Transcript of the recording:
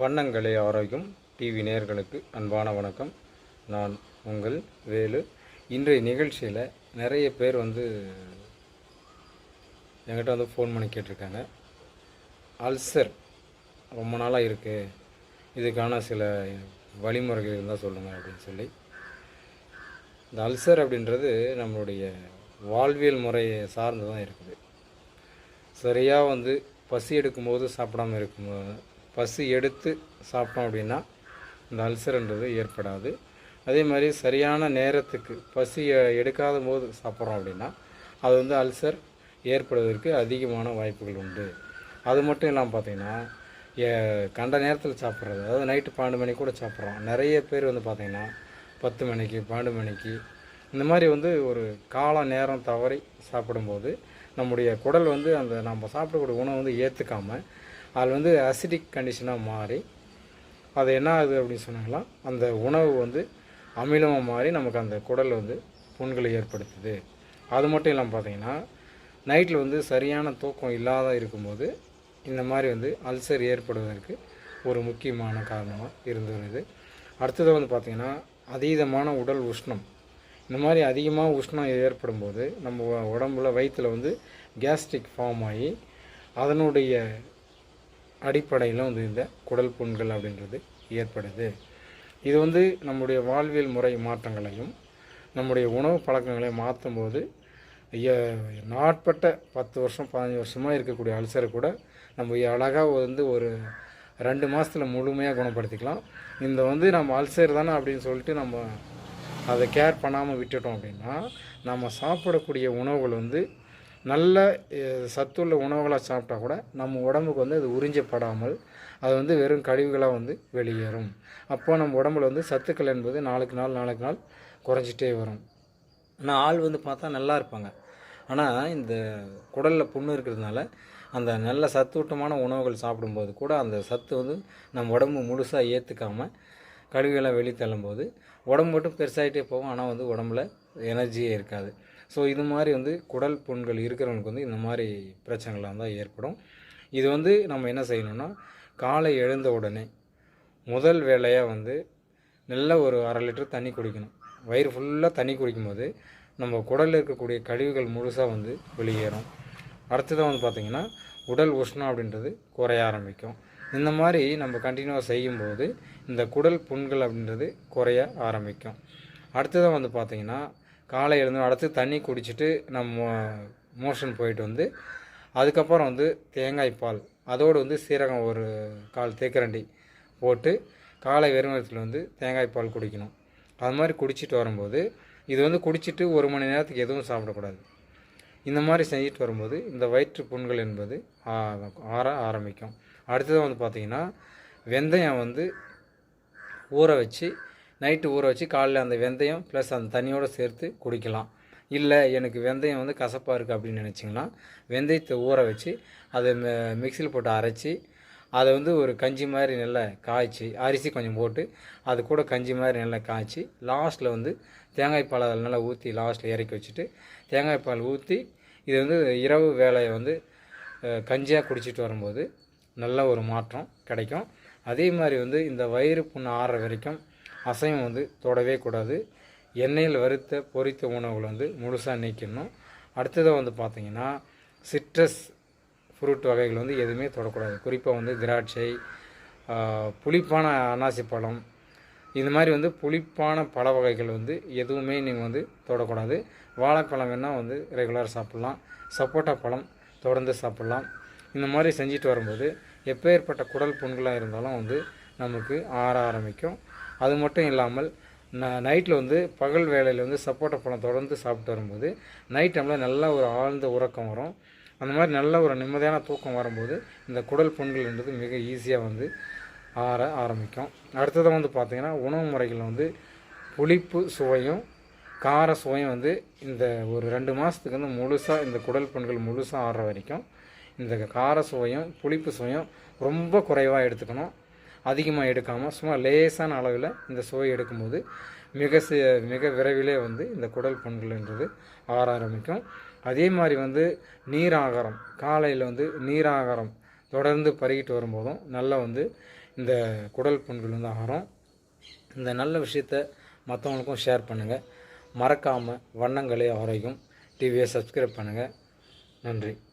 வண்ணங்களை ஆரோக்கியம் டிவி நேர்களுக்கு அன்பான வணக்கம். நான் உங்கள் வேலு. இன்றைய நிகழ்ச்சியில் நிறைய பேர் வந்து என்கிட்ட வந்து ஃபோன் பண்ணி கேட்டிருக்காங்க. அல்சர் ரொம்ப நாளாக இருக்குது இதுக்கான சில வழிமுறைகள் இருந்தால் சொல்லுங்கள் அப்படின்னு சொல்லி. இந்த அல்சர் அப்படின்றது நம்மளுடைய வாழ்வியல் முறையை சார்ந்து தான் இருக்குது. சரியாக வந்து பசி எடுக்கும்போது சாப்பிடாம இருக்கும்போது பசி எடுத்து சாப்பிட்டோம் அப்படின்னா இந்த அல்சர்ன்றது ஏற்படாது. அதே மாதிரி சரியான நேரத்துக்கு பசி எடுக்காத போது சாப்பிட்றோம் அப்படின்னா அது வந்து அல்சர் ஏற்படுவதற்கு அதிகமான வாய்ப்புகள் உண்டு. அது மட்டும் இல்லாமல் பார்த்தீங்கன்னா கண்ட நேரத்தில் சாப்பிட்றது அதாவது நைட்டு பன்னெண்டு மணிக்கு கூட சாப்பிட்றோம். நிறைய பேர் வந்து பார்த்திங்கன்னா பத்து மணிக்கு பன்னெண்டு மணிக்கு இந்த மாதிரி வந்து ஒரு கால நேரம் தவறி சாப்பிடும்போது நம்முடைய குடல் வந்து அந்த நம்ம சாப்பிடக்கூடிய உணவு வந்து ஏற்றுக்காமல் அதில் வந்து அசிடிக் கண்டிஷனாக மாறி அது என்ன ஆகுது அப்படின்னு சொன்னாங்களா அந்த உணவு வந்து அமிலமாக மாறி நமக்கு அந்த குடல் வந்து புண்களை ஏற்படுத்துது. அது மட்டும் இல்லாமல் பார்த்தீங்கன்னா நைட்டில் வந்து சரியான தூக்கம் இல்லாத இருக்கும்போது இந்த மாதிரி வந்து அல்சர் ஏற்படுவதற்கு ஒரு முக்கியமான காரணமாக இருந்து வருது. அடுத்தது வந்து பார்த்திங்கன்னா அதீதமான உடல் உஷ்ணம். இந்த மாதிரி அதிகமாக உஷ்ணம் ஏற்படும் போது நம்ம உடம்புல வயிற்றில் வந்து கேஸ்ட்ரிக் ஃபார்ம் ஆகி அதனுடைய அடிப்படையில் வந்து இந்த குடல் புண்கள் அப்படின்றது ஏற்படுது. இது வந்து நம்முடைய வாழ்வியல் முறை மாற்றங்களையும் நம்முடைய உணவு பழக்கங்களையும் மாற்றும் போது நாட்பட்ட பத்து வருஷம் பதினஞ்சு வருஷமாக இருக்கக்கூடிய அல்சரை கூட நம்ம அழகாக வந்து ஒரு ரெண்டு மாதத்தில் முழுமையாக குணப்படுத்திக்கலாம். இந்த வந்து நம்ம அல்சர் தானே அப்படின்னு சொல்லிட்டு நம்ம அதை கேர் பண்ணாமல் விட்டுட்டோம் அப்படின்னா நம்ம சாப்பிடக்கூடிய உணவுகள் வந்து நல்ல சத்துள்ள உணவுகளாக சாப்பிட்டா கூட நம்ம உடம்புக்கு வந்து அது உறிஞ்சப்படாமல் அது வந்து வெறும் கழிவுகளாக வந்து வெளியேறும். அப்போ நம்ம உடம்புல வந்து சத்துக்கள் என்பது நாளுக்கு நாள் நாளுக்கு நாள் குறைஞ்சிட்டே வரும். ஆனால் ஆள் வந்து பார்த்தா நல்லா இருப்பாங்க. ஆனால் இந்த குடலில் புண்ணு இருக்கிறதுனால அந்த நல்ல சத்தூட்டமான உணவுகள் சாப்பிடும்போது கூட அந்த சத்து வந்து நம்ம உடம்பு முழுசாக ஏற்றுக்காமல் கழிவுகளை வெளியே தள்ளும்போது உடம்பு மட்டும் பெருசாகிட்டே போகும். ஆனால் வந்து உடம்புல எனர்ஜியே இருக்காது. ஸோ இது மாதிரி வந்து குடல் புண்கள் இருக்கிறவங்களுக்கு வந்து இந்த மாதிரி பிரச்சனைகள்லாம் தான் ஏற்படும். இது வந்து நம்ம என்ன செய்யணும்னா காலை எழுந்த உடனே முதல் வேலையாக வந்து நல்ல ஒரு அரை லிட்டர் தண்ணி குடிக்கணும். வயிறு ஃபுல்லாக தண்ணி குடிக்கும்போது நம்ம குடலில் இருக்கக்கூடிய கழிவுகள் முழுசாக வந்து வெளியேறும். அடுத்ததாக வந்து பார்த்திங்கன்னா உடல் உஷ்ணம் அப்படின்றது குறைய ஆரம்பிக்கும். இந்த மாதிரி நம்ம கண்டினியூவாக செய்யும்போது இந்த குடல் புண்கள் அப்படின்றது குறைய ஆரம்பிக்கும். அடுத்ததாக வந்து பார்த்திங்கன்னா காலை எழுந்து அடுத்து தண்ணி குடிச்சிட்டு நம்ம மோஷன் போயிட்டு வந்து அதுக்கப்புறம் வந்து தேங்காய் பால் அதோடு வந்து சீரகம் ஒரு கால் தேக்கரண்டி போட்டு காலை வெறும் வந்து தேங்காய் பால் குடிக்கணும். அது மாதிரி குடிச்சிட்டு வரும்போது இது வந்து குடிச்சிட்டு ஒரு மணி நேரத்துக்கு எதுவும் சாப்பிடக்கூடாது. இந்த மாதிரி செஞ்சுட்டு வரும்போது இந்த வயிற்று புண்கள் என்பது ஆற ஆரம்பிக்கும். அடுத்தது வந்து பார்த்திங்கன்னா வெந்தயம் வந்து ஊற வச்சு நைட்டு ஊற வச்சு காலையில் அந்த வெந்தயம் ப்ளஸ் அந்த தண்ணியோடு சேர்த்து குடிக்கலாம். இல்லை எனக்கு வெந்தயம் வந்து கசப்பாக இருக்குது அப்படின்னு நினச்சிங்கன்னா வெந்தயத்தை ஊற வச்சு அதை மிக்சியில் போட்டு அரைச்சி அதை வந்து ஒரு கஞ்சி மாதிரி நல்லா காய்ச்சி அரிசி கொஞ்சம் போட்டு அது கூட கஞ்சி மாதிரி நல்லா காய்ச்சி லாஸ்ட்டில் வந்து தேங்காய் பால் அதில் நல்லா ஊற்றி லாஸ்ட்டில் இறக்கி வச்சுட்டு தேங்காய் பால் ஊற்றி இது வந்து இரவு வேலையை வந்து கஞ்சியாக குடிச்சிட்டு வரும்போது நல்ல ஒரு மாற்றம் கிடைக்கும். அதே மாதிரி வந்து இந்த வயிறு புண்ணு ஆறுற வரைக்கும் அசைவம் வந்து தொடவே கூடாது. எண்ணெயில் வறுத்த பொரித்த உணவுகளை வந்து முழுசாக நீக்கணும் அடுத்ததாக வந்து பார்த்திங்கன்னா சிட்ரஸ் ஃப்ரூட் வகைகள் வந்து எதுவுமே தொடக்கூடாது. குறிப்பாக வந்து திராட்சை புளிப்பான அனாசி பழம் இந்த மாதிரி வந்து புளிப்பான பழ வகைகள் வந்து எதுவுமே நீங்கள் வந்து தொடக்கூடாது. வாழைப்பழம் வேணால் வந்து ரெகுலராக சாப்பிட்லாம். சப்போட்டா பழம் தொடர்ந்து சாப்பிட்லாம். இந்த மாதிரி செஞ்சுட்டு வரும்போது எப்பேற்பட்ட குடல் புண்களாக இருந்தாலும் வந்து நமக்கு ஆற ஆரம்பிக்கும். அது மட்டும் இல்லாமல் ந நைட்டில் வந்து பகல் வேலையில் வந்து சப்போட்டா பழம் தொடர்ந்து சாப்பிட்டு வரும்போது நைட் டைமில் நல்ல ஒரு ஆழ்ந்த உறக்கம் வரும். அந்த மாதிரி நல்ல ஒரு நிம்மதியான தூக்கம் வரும்போது இந்த குடல் புண்கள்ன்றது மிக ஈஸியாக வந்து ஆற ஆரம்பிக்கும். அடுத்ததாக வந்து பார்த்திங்கன்னா உணவு முறைகள் வந்து புளிப்பு சுவையும் கார சுவையும் வந்து இந்த ஒரு ரெண்டு மாதத்துக்கு வந்து முழுசாக இந்த குடல் புண்கள் முழுசாக ஆடுற வரைக்கும் இந்த கார சுவையும் புளிப்பு சுவையும் ரொம்ப குறைவாக எடுத்துக்கணும். அதிகமாக எடுக்காமல் சும்மா லேசான அளவில் இந்த சுவை எடுக்கும்போது மிக மிக விரைவிலே வந்து இந்த குடல் புண்கள்ன்றது ஆற ஆரம்பிக்கும் அதே மாதிரி வந்து நீராகாரம் காலையில் வந்து நீராகாரம் தொடர்ந்து பருகிட்டு வரும்போதும் நல்லா வந்து இந்த குடல் புண்கள் வந்து ஆகாரம் இந்த நல்ல விஷயத்த மற்றவங்களுக்கும் ஷேர் பண்ணுங்கள் மறக்காமல் வண்ணங்களே ஆரோக்கியம் டிவியை சப்ஸ்கிரைப் பண்ணுங்கள் நன்றி.